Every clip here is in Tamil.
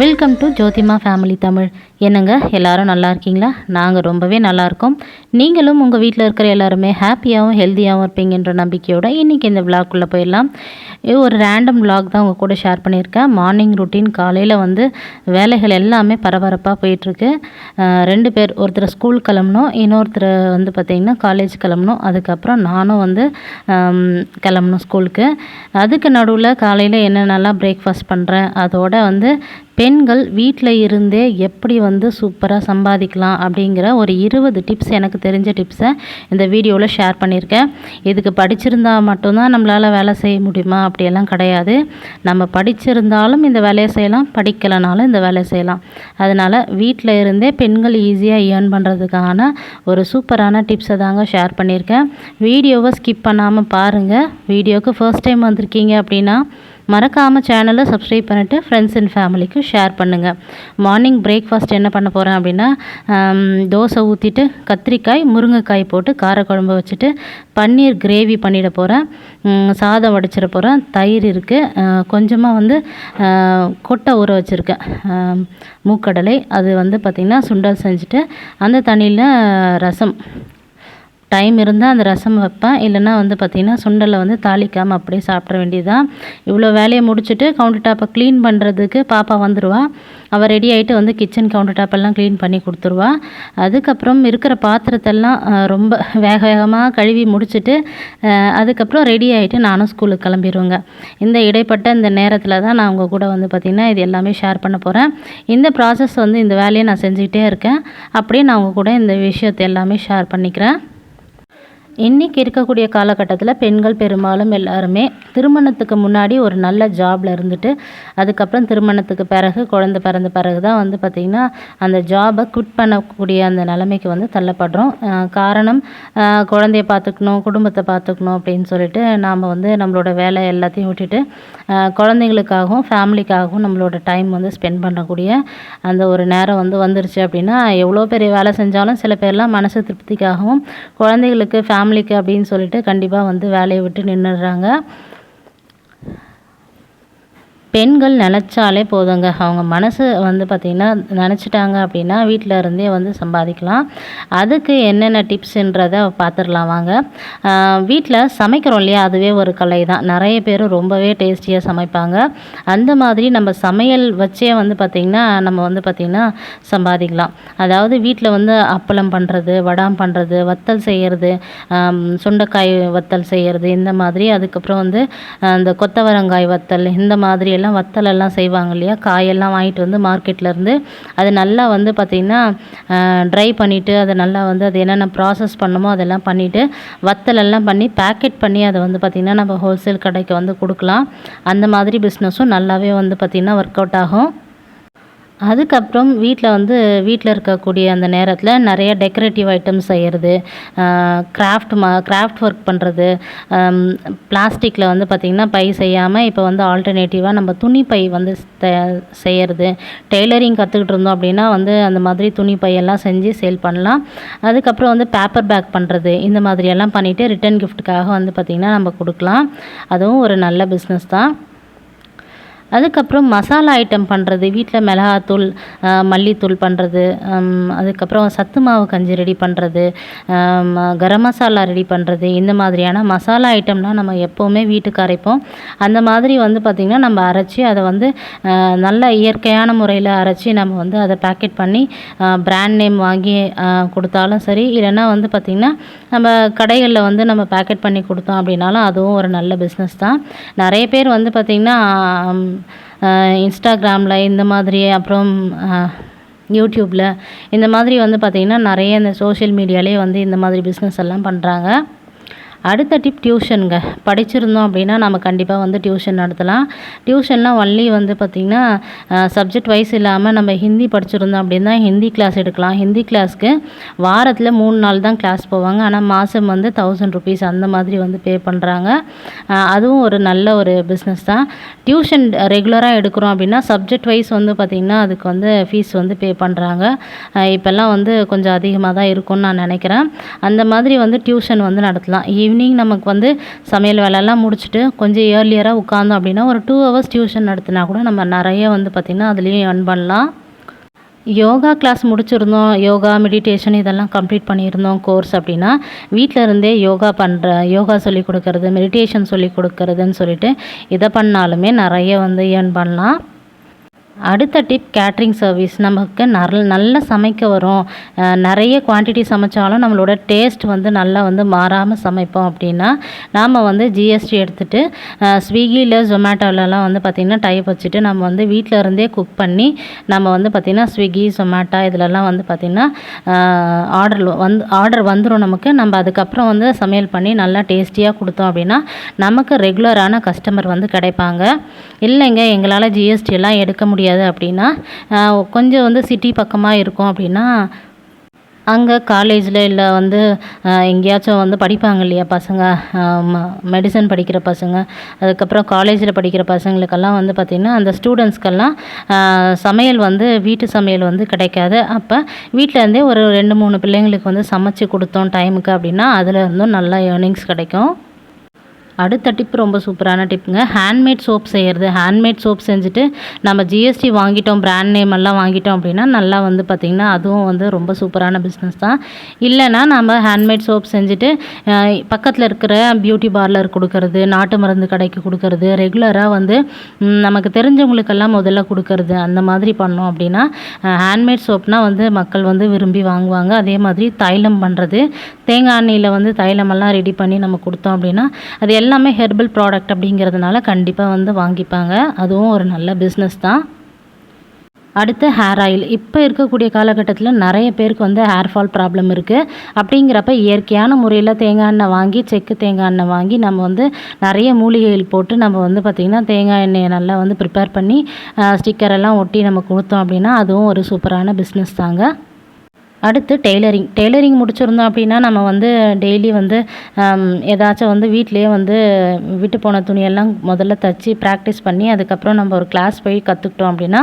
Welcome to Jothima family Tamil என்னங்க எல்லாரும் நல்லா இருக்கீங்களா? நாங்கள் ரொம்பவே நல்லா இருக்கோம். நீங்களும் உங்கள் வீட்டில் இருக்கிற எல்லாருமே ஹாப்பியாகவும் ஹெல்த்தியாகவும் இருப்பீங்கன்ற நம்பிக்கையோட இன்றைக்கி இந்த விளாக்குள்ளே போயிடலாம். ஒரு ரேண்டம் விளாக் தான் உங்கள் கூட ஷேர் பண்ணியிருக்கேன். மார்னிங் ரொட்டீன் காலையில் வந்து வேலைகள் எல்லாமே பரபரப்பாக போயிட்டுருக்கு. ரெண்டு பேர் ஒருத்தர் ஸ்கூல் கிளம்பணும் இன்னொருத்தர் வந்து பார்த்திங்கன்னா காலேஜ் கிளம்பணும். அதுக்கப்புறம் நானும் வந்து கிளம்பணும் ஸ்கூலுக்கு அதுக்கு நடுவில் காலையில் என்னென்னலாம் பிரேக்ஃபாஸ்ட் பண்ணுறேன் அதோட வந்து பெண்கள் வீட்டில் இருந்தே எப்படி வந்து சூப்பராக சம்பாதிக்கலாம் அப்படிங்கிற ஒரு இருபது டிப்ஸ் எனக்கு தெரிஞ்ச டிப்ஸை இந்த வீடியோவில் ஷேர் பண்ணியிருக்கேன். இதுக்கு படிச்சிருந்தா மட்டும்தான் நம்மளால் வேலை செய்ய முடியுமா? அப்படியெல்லாம் கிடையாது. நம்ம படிச்சிருந்தாலும் இந்த வேலையை செய்யலாம் படிக்கலைனாலும் இந்த வேலையை செய்யலாம். அதனால் வீட்டில் இருந்தே பெண்கள் ஈஸியாக ஏர்ன் பண்ணுறதுக்கான ஒரு சூப்பரான டிப்ஸை தாங்க ஷேர் பண்ணியிருக்கேன். வீடியோவை ஸ்கிப் பண்ணாமல் பாருங்கள் வீடியோவுக்கு ஃபர்ஸ்ட் டைம் வந்திருக்கீங்க அப்படின்னா மறக்காமல் சேனலை சப்ஸ்கிரைப் பண்ணிவிட்டு ஃப்ரெண்ட்ஸ் அண்ட் ஃபேமிலிக்கு ஷேர் பண்ணுங்கள் மார்னிங் பிரேக்ஃபாஸ்ட் என்ன பண்ண போகிறேன் அப்படின்னா தோசை ஊற்றிட்டு கத்திரிக்காய் முருங்கைக்காய் போட்டு காரக்குழம்பு வச்சுட்டு பன்னீர் கிரேவி பண்ணிட போகிறேன் சாதம் வடிச்சிட போகிறேன் தயிர் இருக்குது கொஞ்சமாக வந்து கொட்டை ஊற வச்சுருக்கேன். மூக்கடலை. அது வந்து பார்த்திங்கன்னா சுண்டல் செஞ்சுட்டு அந்த தண்ணியில் ரசம். டைம் இருந்தால் அந்த ரசம் வைப்பேன். இல்லைன்னா வந்து பார்த்திங்கன்னா சுண்டலை வந்து தாளிக்காமல் அப்படியே சாப்பிட வேண்டியதுதான். இவ்வளோ வேலையை முடிச்சுட்டு கவுண்டர் டாப்பை க்ளீன் பண்ணுறதுக்கு பாப்பா வந்துடுவா அவள் ரெடி ஆகிட்டு வந்து கிச்சன் கவுண்டர் டாப்பெல்லாம் க்ளீன் பண்ணி கொடுத்துருவா. அதுக்கப்புறம் இருக்கிற பாத்திரத்தெல்லாம் ரொம்ப வேக வேகமாக கழுவி முடிச்சுட்டு அதுக்கப்புறம் ரெடி ஆகிட்டு நானும் ஸ்கூலுக்கு கிளம்பிடுவேங்க இந்த இடைப்பட்ட இந்த நேரத்தில் தான் நான் உங்கள் கூட வந்து பார்த்திங்கன்னா இது எல்லாமே ஷேர் பண்ண போகிறேன் இந்த ப்ராசஸ் வந்து இந்த வேலையை நான் செஞ்சுக்கிட்டே இருக்கேன். அப்படியே நான் உங்கள் கூட இந்த விஷயத்தை எல்லாமே ஷேர் பண்ணிக்கிறேன். இன்றைக்கி இருக்கக்கூடிய காலகட்டத்தில் பெண்கள் பெரும்பாலும் எல்லாருமே திருமணத்துக்கு முன்னாடி ஒரு நல்ல ஜாபில் இருந்துட்டு அதுக்கப்புறம் திருமணத்துக்கு பிறகு குழந்த பிறந்த பிறகு தான் வந்து பார்த்திங்கன்னா அந்த ஜாபை குட் பண்ணக்கூடிய அந்த நிலைமைக்கு வந்து தள்ளப்படுறோம். காரணம் குழந்தைய பார்த்துக்கணும் குடும்பத்தை பார்த்துக்கணும் அப்படின்னு சொல்லிட்டு நாம் வந்து நம்மளோட வேலை எல்லாத்தையும் விட்டுட்டு குழந்தைங்களுக்காகவும் ஃபேமிலிக்காகவும் நம்மளோட டைம் வந்து ஸ்பெண்ட் பண்ணக்கூடிய அந்த ஒரு நேரம் வந்து வந்துருச்சு அப்படின்னா எவ்வளோ பெரிய வேலை செஞ்சாலும் சில பேர்லாம் மனசு திருப்திக்காகவும் குழந்தைகளுக்கு ஃபேமிலிக்கு அப்படின்னு சொல்லிட்டு கண்டிப்பாக வந்து வேலையை விட்டு நின்றுடுறாங்க பெண்கள் நினச்சாலே போதுங்க. அவங்க மனசு வந்து பார்த்திங்கன்னா நினச்சிட்டாங்க அப்படின்னா வீட்டில் இருந்தே வந்து சம்பாதிக்கலாம். அதுக்கு என்னென்ன டிப்ஸுன்றதை பார்த்துடலாம் வாங்க. வீட்டில் சமைக்கிறோம் இல்லையா? அதுவே ஒரு கலை தான். நிறைய பேர் ரொம்பவே டேஸ்டியாக சமைப்பாங்க. அந்த மாதிரி நம்ம சமையல் வச்சே வந்து பார்த்திங்கன்னா நம்ம வந்து பார்த்திங்கன்னா சம்பாதிக்கலாம். அதாவது வீட்டில் வந்து அப்பளம் பண்ணுறது வடாம் பண்ணுறது வத்தல் செய்கிறது சுண்டைக்காய் வத்தல் செய்கிறது இந்த மாதிரி. அதுக்கப்புறம் வந்து அந்த இந்த கொத்தவரங்காய் வத்தல் இந்த மாதிரி எல்லாம் வத்தலெல்லாம் செய்வாங்க இல்லையா? காயெல்லாம் வாங்கிட்டு வந்து மார்க்கெட்லேருந்து அது நல்லா வந்து பார்த்திங்கன்னா ட்ரை பண்ணிவிட்டு அதை நல்லா வந்து அது என்னென்ன ப்ராசஸ் பண்ணுமோ அதெல்லாம் பண்ணிவிட்டு வத்தலெல்லாம் பண்ணி பேக்கெட் பண்ணி அதை வந்து பார்த்திங்கன்னா நம்ம ஹோல்சேல் கடைக்கு வந்து கொடுக்கலாம். அந்த மாதிரி பிஸ்னஸும் நல்லாவே வந்து பார்த்திங்கன்னா ஒர்க் அவுட் ஆகும். அதுக்கப்புறம் வீட்டில் வந்து வீட்டில் இருக்கக்கூடிய அந்த நேரத்தில் நிறைய டெக்கரேட்டிவ் ஐட்டம்ஸ் செய்கிறது கிராஃப்ட் மா கிராஃப்ட் ஒர்க் பண்ணுறது பிளாஸ்டிக்கில் வந்து பார்த்திங்கன்னா பை செய்யாமல் இப்போ வந்து ஆல்டர்னேட்டிவாக நம்ம துணி பை வந்து த- செய்கிறது டெய்லரிங் கற்றுக்கிட்டு இருந்தோம் அப்படின்னா வந்து அந்த மாதிரி துணி பையெல்லாம் செஞ்சு சேல் பண்ணலாம். அதுக்கப்புறம் வந்து பேப்பர் பேக் பண்ணுறது இந்த மாதிரியெல்லாம் பண்ணிவிட்டு ரிட்டன் கிஃப்ட்டுக்காக வந்து பார்த்திங்கன்னா நம்ம கொடுக்கலாம். அதுவும் ஒரு நல்ல பிஸ்னஸ் தான். அதுக்கப்புறம் மசாலா ஐட்டம் பண்ணுறது வீட்டில் மிளகாத்தூள் மல்லித்தூள் பண்ணுறது அதுக்கப்புறம் சத்து மாவு கஞ்சி ரெடி பண்ணுறது கரம் மசாலா ரெடி பண்ணுறது இந்த மாதிரியான மசாலா ஐட்டம்லாம் நம்ம எப்போவுமே வீட்டுக்கு அரைப்போம். அந்த மாதிரி வந்து பார்த்திங்கன்னா நம்ம அரைச்சி அதை வந்து நல்ல இயற்கையான முறையில் அரைச்சி நம்ம வந்து அதை பேக்கெட் பண்ணி பிராண்ட் நேம் வாங்கி கொடுத்தாலும் சரி இல்லைன்னா வந்து பார்த்திங்கன்னா நம்ம கடைகளில் வந்து நம்ம பேக்கெட் பண்ணி கொடுத்தோம் அப்படின்னாலும் அதுவும் ஒரு நல்ல பிஸ்னஸ் தான். நிறைய பேர் வந்து பார்த்திங்கன்னா இன்ஸ்டாகிராமில் இந்த மாதிரி அப்புறம் யூடியூப்பில் இந்த மாதிரி வந்து பார்த்திங்கன்னா நிறைய இந்த சோஷியல் மீடியாலே வந்து இந்த மாதிரி பிஸ்னஸ் எல்லாம் பண்ணுறாங்க அடுத்த டிப் டியூஷனுங்க படிச்சிருந்தோம் அப்படின்னா நம்ம கண்டிப்பாக வந்து டியூஷன் நடத்தலாம். டியூஷன்லாம் ஒன்லி வந்து பார்த்திங்கன்னா சப்ஜெக்ட் வைஸ் இல்லாமல் நம்ம ஹிந்தி படிச்சிருந்தோம் அப்படின்னா ஹிந்தி கிளாஸ் எடுக்கலாம். ஹிந்தி கிளாஸ்க்கு வாரத்தில் மூணு நாள் தான் கிளாஸ் போவாங்க. ஆனால் மாதம் வந்து தௌசண்ட் ருபீஸ் அந்த மாதிரி வந்து பே பண்ணுறாங்க அதுவும் ஒரு நல்ல ஒரு பிஸ்னஸ் தான். டியூஷன் ரெகுலராக எடுக்கிறோம் அப்படின்னா சப்ஜெக்ட் வைஸ் வந்து பார்த்திங்கன்னா அதுக்கு வந்து ஃபீஸ் வந்து பே பண்ணுறாங்க இப்போல்லாம் வந்து கொஞ்சம் அதிகமாக தான் இருக்கும்னு நான் நினைக்கிறேன். அந்த மாதிரி வந்து டியூஷன் வந்து நடத்தலாம். ஈவினிங் ஈவினிங் நமக்கு வந்து சமையல் வேலையெல்லாம் முடிச்சுட்டு கொஞ்சம் ஏர்லியராக உட்காந்தோம் அப்படின்னா ஒரு டூ ஹவர்ஸ் டியூஷன் நடத்தினா கூட நம்ம நிறைய வந்து பார்த்திங்கன்னா அதுலேயும் ஏர்ன் பண்ணலாம். யோகா கிளாஸ் முடிச்சிருந்தோம். யோகா மெடிடேஷன் இதெல்லாம் கம்ப்ளீட் பண்ணியிருந்தோம் கோர்ஸ் அப்படின்னா வீட்டில் இருந்தே யோகா பண்ணுற யோகா சொல்லி கொடுக்கறது மெடிடேஷன் சொல்லி கொடுக்கறதுன்னு சொல்லிட்டு இதை பண்ணாலுமே நிறைய வந்து ஏர்ன் பண்ணலாம். அடுத்த டிப் கேட்ரிங் சர்வீஸ் நமக்கு நல் நல்ல சமைக்க வரும். நிறைய குவான்டிட்டி சமைச்சாலும் நம்மளோட டேஸ்ட் வந்து நல்லா வந்து மாறாமல் சமைப்போம் அப்படின்னா நாம் வந்து ஜிஎஸ்டி எடுத்துகிட்டு ஸ்விக்கியில் ஜொமேட்டோலலாம் வந்து பார்த்திங்கன்னா டைப் வச்சுட்டு நம்ம வந்து வீட்டில் இருந்தே குக் பண்ணி நம்ம வந்து பார்த்திங்கன்னா ஸ்விக்கி ஜொமேட்டோ இதிலலாம் வந்து பார்த்திங்கன்னா ஆர்டர் வந்து ஆர்டர் வந்துடும் நமக்கு. நம்ம அதுக்கப்புறம் வந்து சமையல் பண்ணி நல்லா டேஸ்டியாக கொடுத்தோம் அப்படின்னா நமக்கு ரெகுலரான கஸ்டமர் வந்து கிடைப்பாங்க. இல்லைங்க எங்களால் ஜிஎஸ்டி எல்லாம் எடுக்க முடியாது. அப்படின்னா கொஞ்சம் வந்து சிட்டி பக்கமாக இருக்கும் அப்படின்னா அங்கே காலேஜில் இல்லை வந்து எங்கேயாச்சும் வந்து படிப்பாங்க இல்லையா பசங்க மெடிசன் படிக்கிற பசங்க அதுக்கப்புறம் காலேஜில் படிக்கிற பசங்களுக்கெல்லாம் வந்து பார்த்திங்கன்னா அந்த ஸ்டூடெண்ட்ஸ்க்கெல்லாம் சமையல் வந்து வீட்டு சமையல் வந்து கிடைக்காது. அப்போ வீட்டிலேருந்தே ஒரு ரெண்டு மூணு பிள்ளைங்களுக்கு வந்து சமைச்சு கொடுத்தோம் டைமுக்கு அப்படின்னா அதில் இருந்தும் நல்லா ஏர்னிங்ஸ் கிடைக்கும். அடுத்த டிப் ரொம்ப சூப்பரான டிப்புங்க ஹேண்ட்மேட் சோப் செய்கிறது ஹேண்ட்மேட் சோப் செஞ்சுட்டு நம்ம ஜிஎஸ்டி வாங்கிட்டோம் பிராண்ட் நேம் எல்லாம் வாங்கிட்டோம் அப்படின்னா நல்லா வந்து பார்த்திங்கன்னா அதுவும் வந்து ரொம்ப சூப்பரான பிஸ்னஸ் தான். இல்லைன்னா நம்ம ஹேண்ட்மேட் சோப் செஞ்சுட்டு பக்கத்தில் இருக்கிற பியூட்டி பார்லர் கொடுக்கறது நாட்டு மருந்து கடைக்கு கொடுக்கறது ரெகுலராக வந்து நமக்கு தெரிஞ்சவங்களுக்கெல்லாம் முதல்ல கொடுக்கறது அந்த மாதிரி பண்ணோம் அப்படின்னா ஹேண்ட்மேட் சோப்னால் வந்து மக்கள் வந்து விரும்பி வாங்குவாங்க. அதே மாதிரி தைலம் பண்ணுறது தேங்காய் எண்ணெயில் வந்து தைலமெல்லாம் ரெடி பண்ணி நம்ம கொடுத்தோம் அப்படின்னா அது எல்லாமே ஹெர்பல் ப்ராடக்ட் அப்படிங்கிறதுனால கண்டிப்பாக வந்து வாங்கிப்பாங்க. அதுவும் ஒரு நல்ல பிஸ்னஸ் தான். அடுத்து ஹேர் ஆயில் இப்போ இருக்கக்கூடிய காலகட்டத்தில் நிறைய பேருக்கு வந்து ஹேர் ஃபால் ப்ராப்ளம் இருக்குது அப்படிங்கிறப்ப இயற்கையான முறையில் தேங்காய் எண்ணெய் வாங்கி செக்கு தேங்காய் எண்ணெய் வாங்கி நம்ம வந்து நிறைய மூலிகைகள் போட்டு நம்ம வந்து பார்த்திங்கன்னா தேங்காய் எண்ணெயை நல்லா வந்து ப்ரிப்பேர் பண்ணி ஸ்டிக்கர் எல்லாம் ஒட்டி நம்ம கொடுத்தோம் அப்படின்னா அதுவும் ஒரு சூப்பரான பிஸ்னஸ் தாங்க. அடுத்து டெய்லரிங். டெய்லரிங் முடிச்சிருந்தோம் அப்படின்னா நம்ம வந்து டெய்லி வந்து ஏதாச்சும் வந்து வீட்டிலேயே வந்து விட்டு போன துணியெல்லாம் முதல்ல தச்சு ப்ராக்டிஸ் பண்ணி அதுக்கப்புறம் நம்ம ஒரு கிளாஸ் போய் கற்றுக்கிட்டோம் அப்படின்னா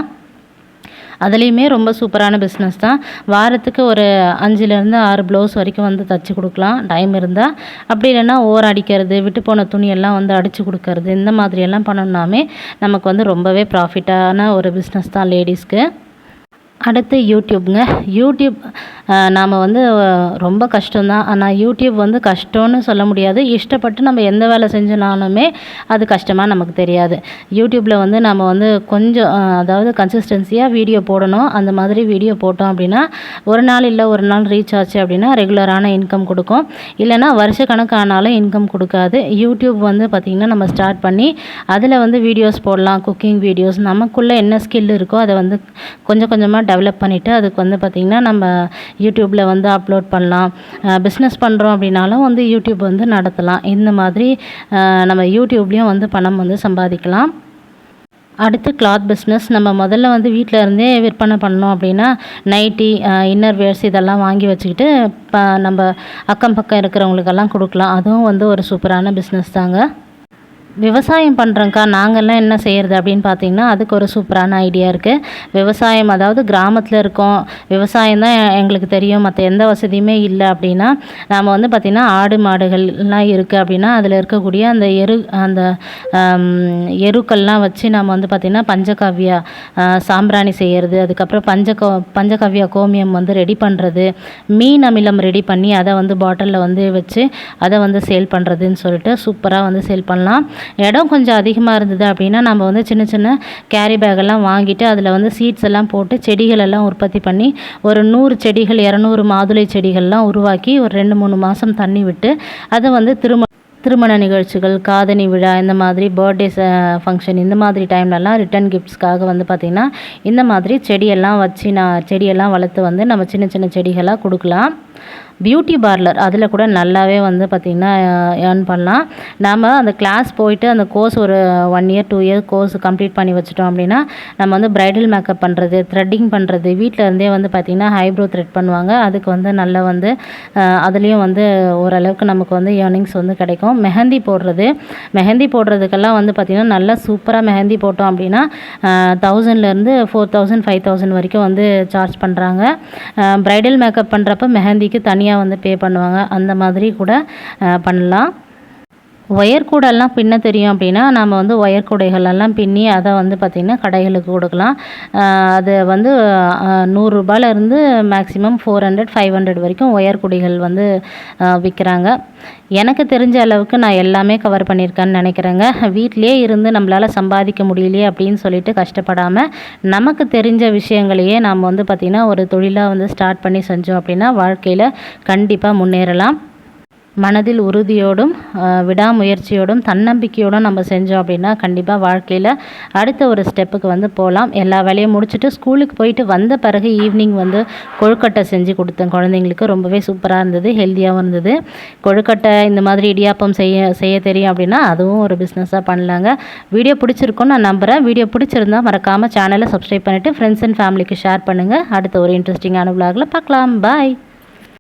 அதுலேயுமே ரொம்ப சூப்பரான பிஸ்னஸ் தான். வாரத்துக்கு ஒரு அஞ்சுலேருந்து ஆறு ப்ளவுஸ் வரைக்கும் வந்து தச்சு கொடுக்கலாம். டைம் இருந்தால் அப்படி இல்லைன்னா ஓர் அடிக்கிறது விட்டு போன துணியெல்லாம் வந்து அடித்து கொடுக்கறது இந்த மாதிரியெல்லாம் பண்ணோம்னாமே நமக்கு வந்து ரொம்பவே ப்ராஃபிட்டான ஒரு பிஸ்னஸ் தான் லேடிஸ்க்கு அடுத்து யூடியூப்ங்க. யூடியூப் நாம் வந்து ரொம்ப கஷ்டம்தான். ஆனால் யூடியூப் வந்து கஷ்டம்னு சொல்ல முடியாது. இஷ்டப்பட்டு நம்ம எந்த வேலை செஞ்சோனாலுமே அது கஷ்டமாக நமக்கு தெரியாது. யூடியூப்பில் வந்து நம்ம வந்து கொஞ்சம் அதாவது கன்சிஸ்டன்சியாக வீடியோ போடணும். அந்த மாதிரி வீடியோ போட்டோம் அப்படின்னா ஒரு நாள் இல்லை ஒரு நாள் ரீச் ஆச்சு அப்படின்னா ரெகுலரான இன்கம் கொடுக்கும். இல்லைன்னா வருஷ கணக்கானாலும் இன்கம் கொடுக்காது. யூடியூப் வந்து பார்த்திங்கன்னா நம்ம ஸ்டார்ட் பண்ணி அதில் வந்து வீடியோஸ் போடலாம். குக்கிங் வீடியோஸ் நமக்குள்ளே என்ன ஸ்கில் இருக்கோ அதை வந்து கொஞ்சம் கொஞ்சமாக டெவலப் பண்ணிவிட்டு அதுக்கு வந்து பார்த்திங்கன்னா நம்ம யூடியூப்பில் வந்து அப்லோட் பண்ணலாம். பிஸ்னஸ் பண்ணுறோம் அப்படின்னாலும் வந்து யூடியூப் வந்து நடத்தலாம். இந்த மாதிரி நம்ம யூடியூப்லேயும் வந்து பணம் வந்து சம்பாதிக்கலாம். அடுத்து கிளாத் பிஸ்னஸ் நம்ம முதல்ல வந்து வீட்டில் இருந்தே விற்பனை பண்ணோம் அப்படின்னா நைட்டி இன்னர் வேர்ஸ் இதெல்லாம் வாங்கி வச்சுக்கிட்டு இப்போ நம்ம அக்கம் பக்கம் இருக்கிறவங்களுக்கெல்லாம் கொடுக்கலாம். அதுவும் வந்து ஒரு சூப்பரான பிஸ்னஸ் தாங்க. விவசாயம் பண்ணுறோங்க்கா நாங்கள்லாம் என்ன செய்கிறது அப்படின்னு பார்த்தீங்கன்னா அதுக்கு ஒரு சூப்பரான ஐடியா இருக்குது விவசாயம் அதாவது கிராமத்தில் இருக்கோம். விவசாயம் தான் எங்களுக்கு தெரியும். மற்ற எந்த வசதியுமே இல்லை அப்படின்னா நாம் வந்து பார்த்திங்கன்னா ஆடு மாடுகள்லாம் இருக்குது அப்படின்னா அதில் இருக்கக்கூடிய அந்த எரு அந்த எருக்கள்லாம் வச்சு நம்ம வந்து பார்த்திங்கன்னா பஞ்சகாவியா சாம்பிராணி செய்கிறது அதுக்கப்புறம் பஞ்சக பஞ்சகவ்யா கோமியம் வந்து ரெடி பண்ணுறது மீன் அமிலம் ரெடி பண்ணி அதை வந்து பாட்டிலில் வந்து வச்சு அதை வந்து சேல் பண்ணுறதுன்னு சொல்லிட்டு சூப்பராக வந்து சேல் பண்ணலாம். இடம் கொஞ்சம் அதிகமாக இருந்தது அப்படின்னா நம்ம வந்து சின்ன சின்ன கேரி பேக்கெல்லாம் வாங்கிட்டு அதில் வந்து சீட்ஸ் எல்லாம் போட்டு செடிகள் எல்லாம் உற்பத்தி பண்ணி ஒரு நூறு செடிகள் இரநூறு மாதுளை செடிகள்லாம் உருவாக்கி ஒரு ரெண்டு மூணு மாதம் தண்ணி விட்டு அதை வந்து திரும்ப திருமண நிகழ்ச்சிகள் காதணி விழா இந்த மாதிரி பர்த்டேஸ் ஃபங்க்ஷன் இந்த மாதிரி டைம்லலாம் ரிட்டன் கிஃப்ட்ஸ்க்காக வந்து பார்த்திங்கன்னா இந்த மாதிரி செடியெல்லாம் வச்சு நான் செடியெல்லாம் வளர்த்து வந்து நம்ம சின்ன சின்ன செடிகளாக கொடுக்கலாம். பியூட்டி பார்லர் அதில் கூட நல்லாவே வந்து பார்த்திங்கன்னா ஏர்ன் பண்ணலாம். நாம் அந்த கிளாஸ் போயிட்டு அந்த கோர்ஸ் ஒரு one year two year course complete பண்ணி வச்சுட்டோம் அப்படின்னா நம்ம வந்து ப்ரைடல் மேக்கப் பண்ணுறது த்ரெட்டிங் பண்ணுறது வீட்டில் இருந்தே வந்து பார்த்திங்கன்னா ஹைப்ரோ த்ரெட் பண்ணுவாங்க. அதுக்கு வந்து நல்லா வந்து அதுலேயும் வந்து ஓரளவுக்கு நமக்கு வந்து ஏர்னிங்ஸ் வந்து கிடைக்கும். மெஹந்தி போடுறது. மெஹந்தி போடுறதுக்கெல்லாம் வந்து பார்த்திங்கன்னா நல்லா சூப்பராக மெஹந்தி போட்டோம் அப்படின்னா தௌசண்ட்லேருந்து ஃபோர் தௌசண்ட் ஃபைவ் தௌசண்ட் வரைக்கும் வந்து சார்ஜ் பண்ணுறாங்க ப்ரைடல் மேக்கப் பண்ணுறப்ப மெஹந்திக்கு தனியாக வந்து பே பண்ணுவாங்க. அந்த மாதிரி கூட பண்ணலாம். ஒயர் கூடெல்லாம் பின்ன தெரியும் அப்படின்னா நம்ம வந்து ஒயர் கூடைகளெல்லாம் பின்னி அதை வந்து பார்த்திங்கன்னா கடைகளுக்கு கொடுக்கலாம். அது வந்து நூறுரூபாலேருந்து maximum four hundred five hundred வரைக்கும் ஒயர் கூடைகள் வந்து விற்கிறாங்க. எனக்கு தெரிஞ்ச அளவுக்கு நான் எல்லாமே கவர் பண்ணியிருக்கேன்னு நினைக்கிறேங்க. வீட்டிலே இருந்து நம்மளால் சம்பாதிக்க முடியலையே அப்படின்னு சொல்லிட்டு கஷ்டப்படாமல் நமக்கு தெரிஞ்ச விஷயங்களையே நாம் வந்து பார்த்திங்கன்னா ஒரு தொழிலாக வந்து ஸ்டார்ட் பண்ணி செஞ்சோம் அப்படின்னா வாழ்க்கையில் கண்டிப்பாக முன்னேறலாம். மனதில் உறுதியோடும் விடாமுயற்சியோடும் தன்னம்பிக்கையோடும் நம்ம செஞ்சோம் அப்படின்னா கண்டிப்பாக வாழ்க்கையில் அடுத்த ஒரு ஸ்டெப்புக்கு வந்து போகலாம் எல்லா வேலையும் முடிச்சுட்டு ஸ்கூலுக்கு போயிட்டு வந்த பிறகு ஈவினிங் வந்து கொழுக்கட்டை செஞ்சு கொடுத்தேன். குழந்தைங்களுக்கு ரொம்பவே சூப்பராக இருந்தது ஹெல்த்தியாகவும் இருந்தது. கொழுக்கட்டை இந்த மாதிரி இடியாப்பம் செய்ய செய்ய தெரியும் அப்படின்னா அதுவும் ஒரு பிஸ்னஸாக பண்ணலாங்க. வீடியோ பிடிச்சிருக்கும்னு நான் நம்புகிறேன் வீடியோ பிடிச்சிருந்தா மறக்காமல் சேனலை சப்ஸ்கிரைப் பண்ணிவிட்டு ஃப்ரெண்ட்ஸ் அண்ட் ஃபேமிலிக்கு ஷேர் பண்ணுங்கள் அடுத்த ஒரு இன்ட்ரெஸ்டிங்கான விளாகில் பார்க்கலாம். பாய்